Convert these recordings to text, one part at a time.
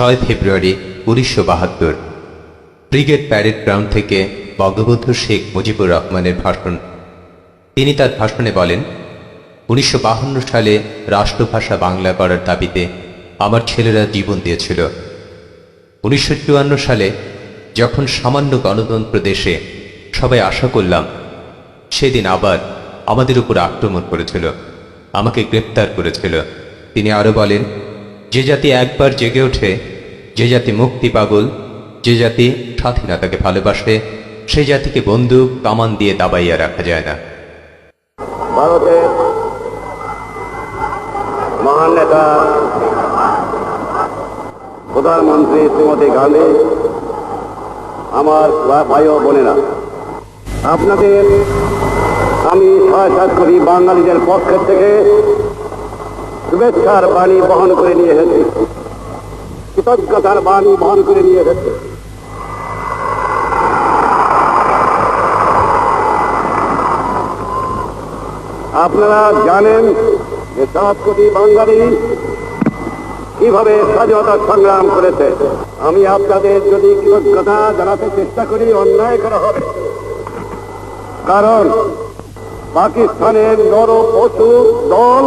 ছয় ফেব্রুয়ারি উনিশশো বাহাত্তর। ব্রিগেড প্যারেড গ্রাউন্ড থেকে বঙ্গবন্ধু শেখ মুজিবুর রহমানের ভাষণ। তিনি তার ভাষণে বলেন, উনিশশো সালে রাষ্ট্রভাষা বাংলা করার দাবিতে আমার ছেলেরা জীবন দিয়েছিল। উনিশশো চুয়ান্ন সালে যখন সামান্য গণতন্ত্র দেশে সবাই আশা করলাম, সেদিন আবার আমাদের উপর আক্রমণ করেছিল, আমাকে গ্রেপ্তার করেছিল। তিনি আরও বলেন, যে জাতি একবার জেগে ওঠে যে জাতি মুক্তি পাগল, যে জাতি স্বাধীনতাকে ভালোবাসে, সেই জাতিকে বন্দুক, কামান দিয়ে দাবাইয়া রাখা যায় না। ভারতের মহান নেতা প্রধানমন্ত্রী শ্রীমতী গান্ধী, আমার ভাই ও বোনেরা, আপনাদের আমি সাক্ষাৎ করি বাঙালিদের পক্ষের থেকে শুভেচ্ছার বাণী বহন করে নিয়ে এসেছি। কৃতজ্ঞতার বাণী বহন করে নিয়ে এসেছে আপনারা জানেন যে সাত কোটি বাঙালি কীভাবে স্বাধীনতা সংগ্রাম করেছে। আমি আপনাদের যদি কৃতজ্ঞতা জানাতে চেষ্টা করি, অন্যায় করা হবে। কারণ পাকিস্তানের নর পশু দল,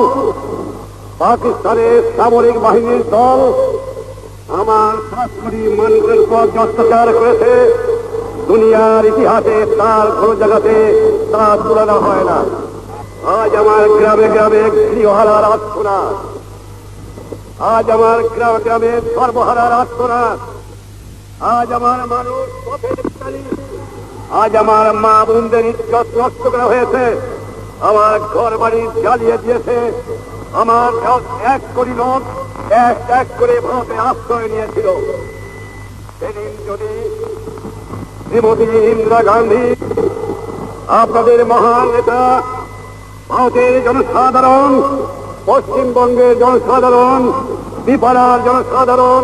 পাকিস্তানের সামরিক বাহিনীর দল আমার কোটি মানুষের উপর অত্যাচার করেছে। দুনিয়ার ইতিহাসে তার কোন জায়গাতে তার তুলনা হয় না। আজ আমার গ্রামে গ্রামে গৃহহারার আত্মনাথ আজ আমার গ্রামে গ্রামে সর্বহারার আত্মনাথ আজ আমার মানুষ আজ আমার মা বোনদের ইজ্জত নষ্ট করা হয়েছে। আমার ঘর বাড়ি জ্বালিয়ে দিয়েছে। আমার এক কোটি লোক এক এক করে ভারতে আশ্রয় নিয়েছিল। সেদিন যদি শ্রীমতী ইন্দিরা গান্ধী, আপনাদের মহান নেতা, ভারতের জনসাধারণ, পশ্চিমবঙ্গের জনসাধারণ বিপাড়ার জনসাধারণ,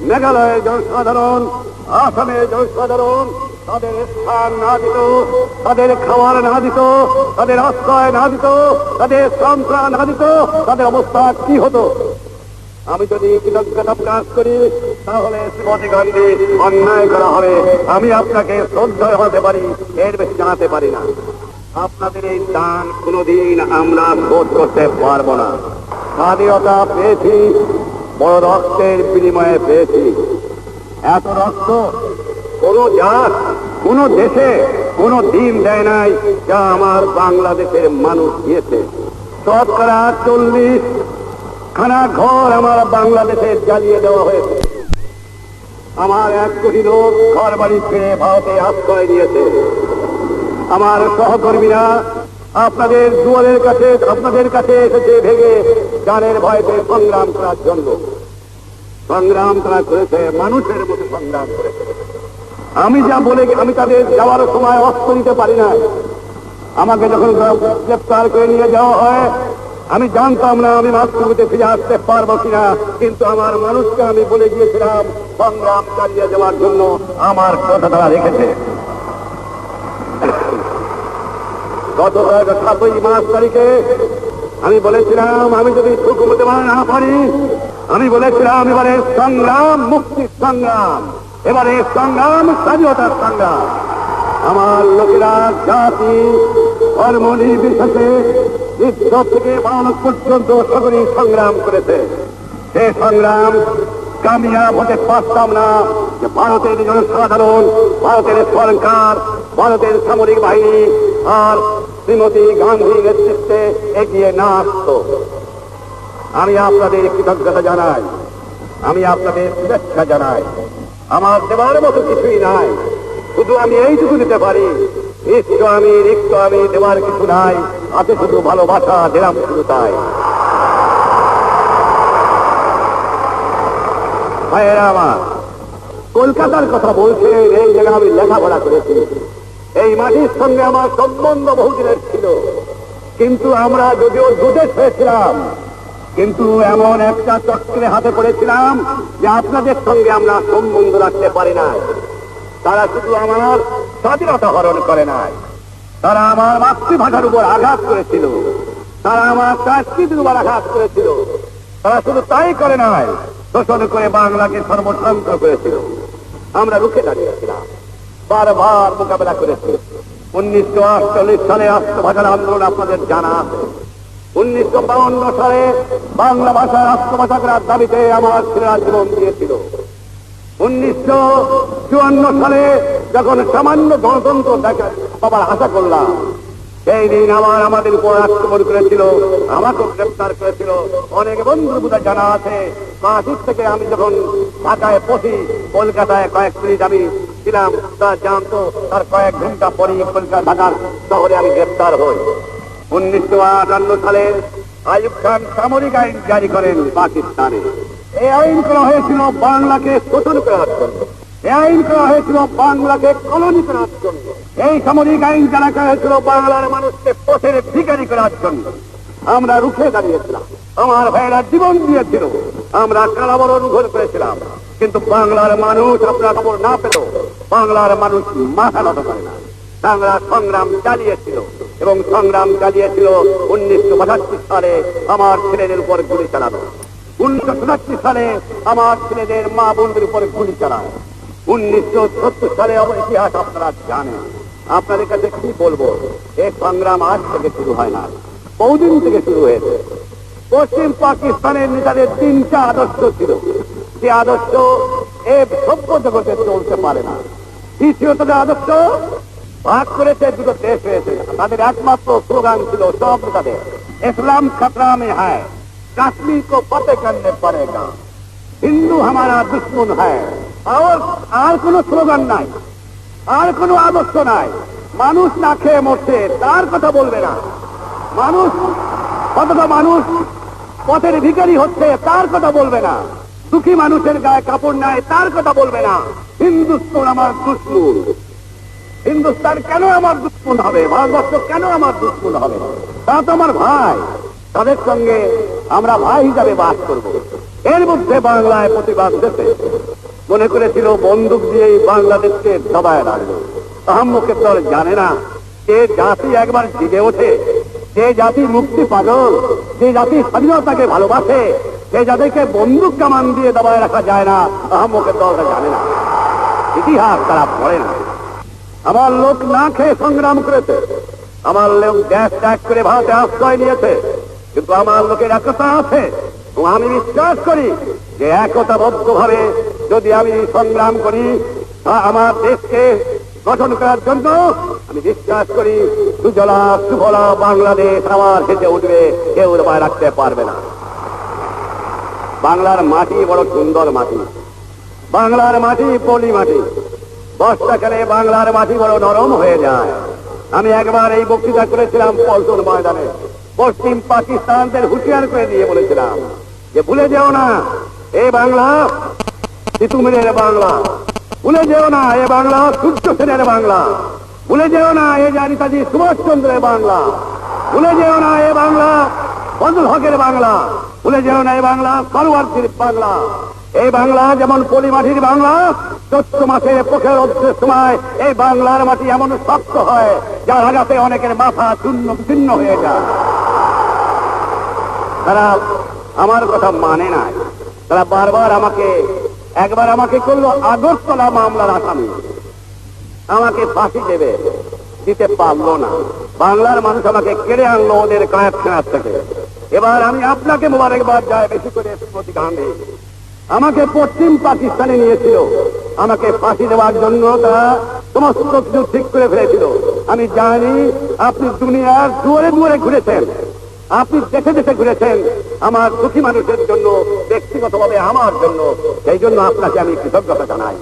মেঘালয়ের জনসাধারণ, আসামের জনসাধারণ, তাদের স্থান না দিত, তাদের খাবার না দিত, তাদের আশ্রয় না দিত, তাদের সন্ত্রাণ না দিত, তাদের অবস্থা কি হতো? আমি যদি কৃতজ্ঞতা প্রকাশ করি, তাহলে শ্রীমতী গান্ধী অন্যায় করা হবে। আমি আপনাকে শ্রদ্ধা হতে পারি, এর বেশি জানাতে পারি না। আপনাদের এই দান কোনোদিন আমরা শোধ করতে পারব না। স্বাধীনতা পেয়েছি, বড় রক্তের বিনিময়ে পেয়েছি। এত রক্ত কোন জাত, কোন দেশে, কোন দিন দেয় নাই, যা আমার বাংলাদেশের মানুষ দিয়েছে। শতকরা চল্লিশ খানা ঘর আমার বাংলাদেশে জ্বালিয়ে দেওয়া হয়েছে। আমার এক কোটি লোক ঘর বাড়ি ছেড়ে ভারতে আশ্রয় দিয়েছে আমার সহকর্মীরা আপনাদের দুয়ারের কাছে, আপনাদের কাছে এসেছে ভেঙে গানের ভয়তে সংগ্রাম করার জন্য। সংগ্রাম তারা করেছে, মানুষের মতো সংগ্রাম করেছে। আমি যা বলে, আমি তাদের যাওয়ার সময় অস্ত্র নিতে পারি না আমাকে যখন গ্রেপ্তার করে নিয়ে যাওয়া হয় আমি জানতাম না আমি মাতৃভূমিতে ফিরে আসতে পারব কিনা, কিন্তু আমার মানুষকে আমি বলে গিয়েছিলাম, সংগ্রাম চালিয়ে যাওয়ার জন্য আমার কথা তারা রেখেছে। গত সাতই মাস তারিখে আমি বলেছিলাম, আমি যদি হুকুমতে না পারি, আমি বলেছিলাম, এবারে সংগ্রাম মুক্তির সংগ্রাম, এবারে সংগ্রাম স্বাধীনতার সংগ্রাম। আমার লোকেরা, জাতি, ধর্ম নির্বিশেষে যুদ্ধ থেকে বালক পর্যন্ত সকলেই সংগ্রাম করেছে, সে সংগ্রাম কামিয়াব হতে পারতাম না যে ভারতের জনসাধারণ, ভারতের সরকার, ভারতের সামরিক বাহিনী আর শ্রীমতী গান্ধী নেতৃত্বে এগিয়ে না আসত। আমি আপনাদের কৃতজ্ঞতা জানাই, আমি আপনাদের শুভেচ্ছা জানাই। আমার দেওয়ার মতো কিছুই নাই, শুধু আমি এইটুকু দিতে পারি নিশ্চ আমি রিক্ত আমি দেওয়ার কিছু নাই। আছে শুধু ভালোবাসা দিলাম শুধু তাই। কলকাতার কথা বলছেন এই জায়গায় আমি লেখাপড়া করেছি। এই মাটির সঙ্গে আমার সম্বন্ধ বহুদিনের ছিল। কিন্তু আমরা যদিও দুদেশ হয়েছিলাম, কিন্তু এমন একটা চক্রে হাতে পড়েছিলাম যে আপনাদের সঙ্গে আমরা সম্বন্ধ রাখতে পারি না তারা শুধু আমার স্বাধীনতা হরণ করে নাই। তারা আমার মাতৃভাষার উপর আঘাত করেছিল। তারা আমার সংস্কৃতির উপর আঘাত করেছিল। তারা শুধু তাই করে নাই, শোষণ করে বাংলাকে সর্বশান্ত করেছিল। আমরা রুখে দাঁড়িয়েছিলাম। বারবার মোকাবেলা করেছি। উনিশশো আটচল্লিশ সালে রাষ্ট্রভাষার আন্দোলন আপনাদের জানা আছে। উনিশশো সালে বাংলা ভাষা রাষ্ট্রভাষা করার দাবিতে আমার ছেলেরা জীবন দিয়েছিল। উনিশশো চুয়ান্ন সালে যখন সামান্য গণতন্ত্র দেখা পাবার আশা করলাম, সেই দিন আমার আমাদের উপর আক্রমণ করেছিল আমাকে গ্রেপ্তার করেছিল। অনেক বন্ধুর বোধহয় জানা আছে মাসিক থেকে আমি যখন ঢাকায় পৌঁছি, কলকাতায় কয়েক মিনিট আমি ছিলাম, তা জানতো তার কয়েক ঘণ্টা পরে কলকাতা, ঢাকার শহরে আমি গ্রেপ্তার হই। উনিশশো আটান্ন সালে আইব খান সামরিক আইন জারি করেন পাকিস্তানে। এই আইন করা হয়েছিল বাংলাকে শোষণ করার জন্য। এই আইন করা হয়েছিল বাংলাকে কলোনি করার জন্য। এই সামরিক আইন জানা করা হয়েছিল বাংলার মানুষকে পথের ভিকারি করার জন্য। আমরা রুখে দাঁড়িয়েছিলাম। আমার ভাইয়েরা জীবন দিয়েছিল। আমরা কারাবরণ ঘর করেছিলাম। কিন্তু বাংলার মানুষ আপনার খবর না পেল বাংলার মানুষ মাথা নত করে না। বাংলা সংগ্রাম চালিয়েছিল এবং সংগ্রাম চালিয়েছিল উনিশশো সালে আমার ছেলেদের উপর গুলি চালানো। উনিশশো সালে আমার ছেলেদের মা বোনদের উপরে গুলি চালায়। উনিশশো সালে ইতিহাস আপনারা জানেন। আপনাদের কাছে কি বলব? এই সংগ্রাম আজ থেকে শুরু হয় না। বহুদিন থেকে শুরু হয়েছে। পশ্চিম পাকিস্তানের নেতাদের তিনটা আদর্শ ছিল। সে আদর্শ এ সভ্য জগতে চলতে পারে না। তৃতীয়ত যে আদর্শ ভাগ করেছে দুটো দেশ হয়েছে। তাদের একমাত্র স্লোগান ছিল সব নেতাদের, ইসলাম খাতরা মে হায়। কাশ্মীর को फतेह करने पड़ेगा হিন্দু হামারা দুশ্মন হ্যায় আর আর কোনো স্লোগান নাই আর কোনো আদর্শ নাই মানুষ না খেয়ে মরছে তার কথা বলবে না মানুষ কতটা মানুষ পথের ভিখারি হচ্ছে তার কথা বলবে না দুঃখী মানুষের গায়ে কাপড় নাই তার কথা বলবে না হিন্দুস্তান আমার দুশ্মন হিন্দুস্তান কেন আমার দুশ্মন হবে ভারতবর্ষ কেন আমার দুশ্মন হবে তারা তো আমার ভাই তাদের সঙ্গে আমরা ভাই হিসাবে বাস করব। এর মধ্যে বাংলায় প্রতিবাদ দেশে। মনে করেছিল বন্দুক দিয়েই বাংলাদেশকে দবায় রাখবে। আহম্মকে আর জানে না যে জাতি একবার জেগে ওঠে। যে জাতি মুক্তি পাগল, যে জাতি স্বাধীনতাকে ভালোবাসে সে যাদেরকে বন্দুক কামান দিয়ে দবায় রাখা যায় না, আহম্মকের দলটা জানে না। ইতিহাস তারা পড়ে না। আমার লোক না খেয়ে সংগ্রাম করেছে। আমার লোক গ্যাস ত্যাগ করে ভারতে আশ্রয় নিয়েছে। কিন্তু আমার লোকের একতা আছে। এবং আমি বিশ্বাস করি যে একতাবদ্ধ ভাবে যদি আমি সংগ্রাম করি, তা আমার দেশকে গঠন করার জন্য আমি বিশ্বাস করি সুজলা সুফলা বাংলাদেশ আমার হেঁটে উঠবে, কেউ দবায় রাখতে পারবে না। বাংলার মাটি বড় সুন্দর মাটি। বাংলার মাটি পলি মাটি। বর্ষাকালে বাংলার মাটি বড় নরম হয়ে যায়। আমি একবার এই বক্তৃতা করেছিলাম পল্টন ময়দানে। পশ্চিম পাকিস্তানদের হুঁশিয়ার করে দিয়ে বলেছিলাম যে ভুলে যেও না, এ বাংলা তিতুমিরের বাংলা। ভুলে যেও না, এ বাংলা, সূর্য সেনের বাংলা। ভুলে যেও না, এ জানিতাজি সুভাষচন্দ্রের বাংলা। ভুলে যেও না, এ বাংলা, ফজল হকের বাংলা। ভুলে যেও না, এ বাংলা সরোয়ার্থীর বাংলা। এই বাংলা যেমন পলিমাটির বাংলা চৈত্র মাসে পোখের অর্ধের সময় এই বাংলার মাটি এমন শক্ত হয়, যার আঘাতে অনেকের মাথা চূর্ণ বিচ্ছিন্ন হয়ে যায়। তারা আমার কথা মানে নাই। তারা বারবার আমাকে, একবার আমাকে করল আগরতলা মামলার আসামি। আমাকে ফাঁসি দেবে, দিতে পারল না। বাংলার মানুষ আমাকে কেড়ে আনলো ওদের কায়াতখানার থেকে। এবার আমি আপনাকে মোবারকবাদ যায় বেশি করে প্রতি গান্ধী আমাকে পশ্চিম পাকিস্তানে নিয়েছিল। আমাকে ফাঁসি দেওয়ার জন্য তারা সমস্ত কিছু ঠিক করে ফেলেছিল। আমি জানি আপনি দুনিয়ার দুয়ারে দুয়ারে ঘুরেছেন। আপনি দেশে দেশে ঘুরেছেন আমার দুঃখী মানুষের জন্য, ব্যক্তিগতভাবে আমার জন্য। সেই জন্য আপনাকে আমি কৃতজ্ঞতা জানাই।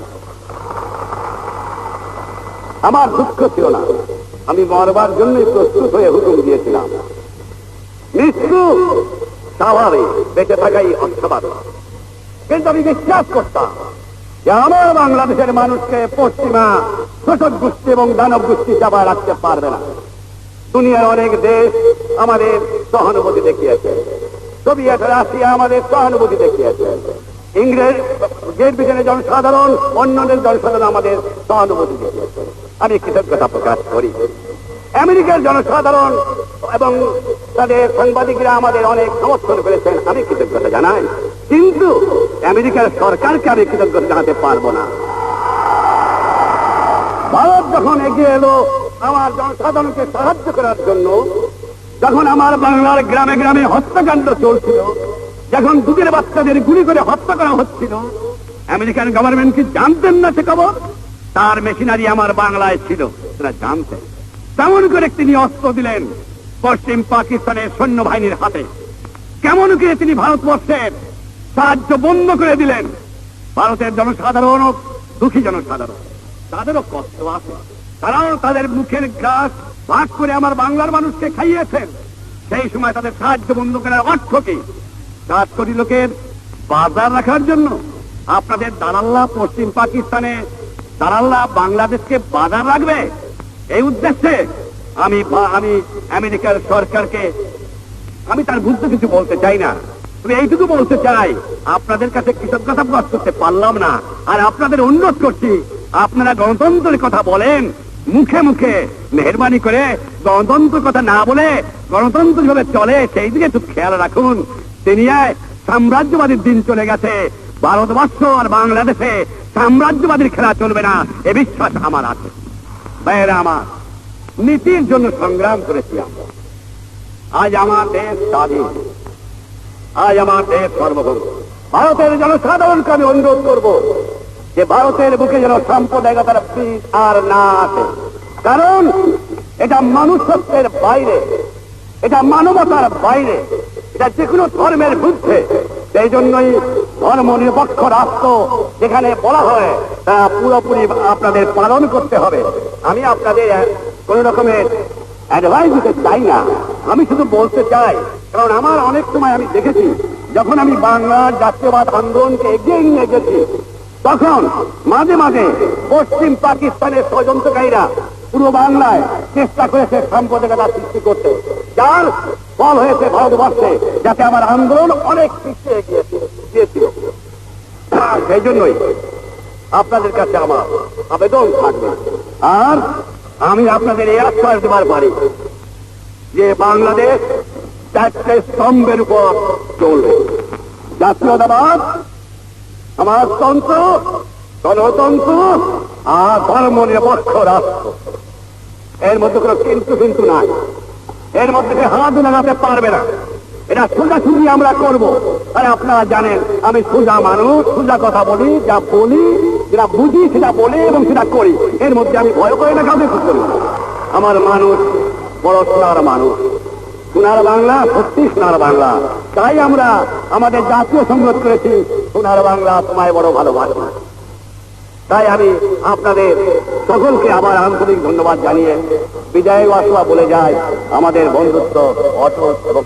আমার দুঃখ ছিল না। আমি মরবার জন্যই প্রস্তুত হয়ে হুকুম দিয়েছিলাম। মৃত্যু স্বাভাবিক বেঁচে থাকাই অস্বাভাবিক কিন্তু আমি বিশ্বাস করতাম যে আমার বাংলাদেশের মানুষকে পশ্চিমা শোষক গোষ্ঠী এবং দানব গোষ্ঠী চাপা রাখতে পারবে না। দুনিয়ার অনেক দেশ আমাদের সহানুভূতি দেখিয়েছে। সোভিয়েত রাশিয়া আমাদের সহানুভূতি দেখিয়েছে। ইংরেজ, গ্রেট ব্রিটেনের জনসাধারণ, অন্যদের জনসাধারণ আমাদের সহানুভূতি দেখিয়েছে। আমি কৃতজ্ঞতা প্রকাশ করি। আমেরিকার জনসাধারণ এবং তাদের সাংবাদিকরা আমাদের অনেক সমর্থন করেছেন, আমি কৃতজ্ঞতা জানাই। কিন্তু আমেরিকার সরকারকে আমি কৃতজ্ঞতা জানাতে পারব না। ভারত যখন এগিয়ে এলো আমার জনসাধারণকে সাহায্য করার জন্য যখন আমার বাংলার গ্রামে গ্রামে হত্যাকাণ্ড চলছিল, যখন দুধের বাচ্চাদের গুলি করে হত্যা করা হচ্ছিল, আমেরিকান গভর্নমেন্ট কি জানতেন না সে খবর? তার মেশিনারি আমার বাংলায় ছিল, সেটা জানতেন। তেমন করে তিনি অস্ত্র দিলেন পশ্চিম পাকিস্তানের সৈন্যবাহিনীর হাতে? কেমন করে তিনি ভারতবর্ষের সাহায্য বন্ধ করে দিলেন? ভারতের জনসাধারণ দুঃখী জনসাধারণ, তাদেরও কষ্ট আছে। তারাও তাদের মুখের গ্রাস ভাগ করে আমার বাংলার মানুষকে খাইয়েছেন। সেই সময় তাদের সাহায্য বন্ধ করার অর্থ কি? সাত কোটি লোকের বাজার রাখার জন্য আপনাদের দালাল্লা পশ্চিম পাকিস্তানে দালাল্লা বাংলাদেশকে বাজার রাখবে। এই উদ্দেশ্যে আমি আমি আমেরিকার সরকারকে, আমি তার বুঝতে কিছু বলতে চাই না। তুমি এইটুকু বলতে চাই, আপনাদের কাছে কৃতজ্ঞতা প্রকাশ করতে পারলাম না। আর আপনাদের অনুরোধ করছি, আপনারা গণতন্ত্রের কথা বলেন মুখে মুখে মেহরবানি করে গণতন্ত্র কথা না বলে গণতন্ত্র যেভাবে চলে, সেই দিকে একটু খেয়াল রাখুন। দুনিয়ায় সাম্রাজ্যবাদীর দিন চলে গেছে। ভারতবর্ষ আর বাংলাদেশে সাম্রাজ্যবাদীর খেলা চলবে না, এ বিশ্বাস আমার আছে। ভাইয়েরা আমার, নীতির জন্য সংগ্রাম করেছি আমরা। আজ আমার দেশ স্বাধীন। আজ আমার দেশ সর্বভৌম। ভারতের জনসাধারণকে আমি অনুরোধ করব যে ভারতের বুকে যেন সাম্প্রদায়িকতার বীজ আর না আসে। কারণ এটা মানুষত্বের বাইরে, এটা মানবতার বাইরে, এটা যে কোনো ধর্মের বিরুদ্ধে। সেই জন্যই ধর্ম নিরপেক্ষ রাষ্ট্র যেখানে বলা হয়, তা পুরোপুরি আপনাদের পালন করতে হবে। আমি আপনাদের কোন রকমের অ্যাডভাইস দিতে চাই না। আমি শুধু বলতে চাই, কারণ আমার অনেক সময় আমি দেখেছি, যখন আমি বাংলার জাতীয়বাদ আন্দোলনকে এগিয়ে নিয়ে গেছি তখন মাঝে মাঝে পশ্চিম পাকিস্তানের ষড়যন্ত্রকারীরা পুরো বাংলায় চেষ্টা করেছে সাম্প্রদায়িকতা সৃষ্টি করতে। যার ফল হয়েছে ভারতবর্ষে, যাতে আমার আন্দোলন অনেক পিছিয়ে গিয়েছিল সেই জন্যই আপনাদের কাছে আমার আবেদন থাকবে। আর আমি আপনাদের এই আশ্বাস দেবার পারি যে বাংলাদেশ চারটে স্তম্ভের উপর চলবে। জাতীয়তাবাদ সমাজতন্ত্র গণতন্ত্র আর ধর্ম নিরপেক্ষ রাষ্ট্র। এর মধ্যে কোনো কিন্তু কিন্তু নাই। এর মধ্যে হাত লাগাতে পারবে না, এটা সোজাসুজি আমরা করব। আর আপনারা জানেন, আমি সোজা মানুষ, সোজা কথা বলি, যা বলি, যেটা বুঝি, সেটা বলি এবং সেটা করি। এর মধ্যে আমি ভয় করি না কাউকে করি। আমার মানুষ বড় সোনার মানুষ। সোনার বাংলা, সত্যি সোনার বাংলা। তাই আমরা আমাদের জাতীয় সংগত করেছি, সোনার বাংলা তোমায় বড় ভালোবাসি। তাই আমি আপনাদের সকলকে আবার আন্তরিক ধন্যবাদ জানিয়ে বিদায় বাসুয়া বলে যায় আমাদের বন্ধুত্ব অটল এবং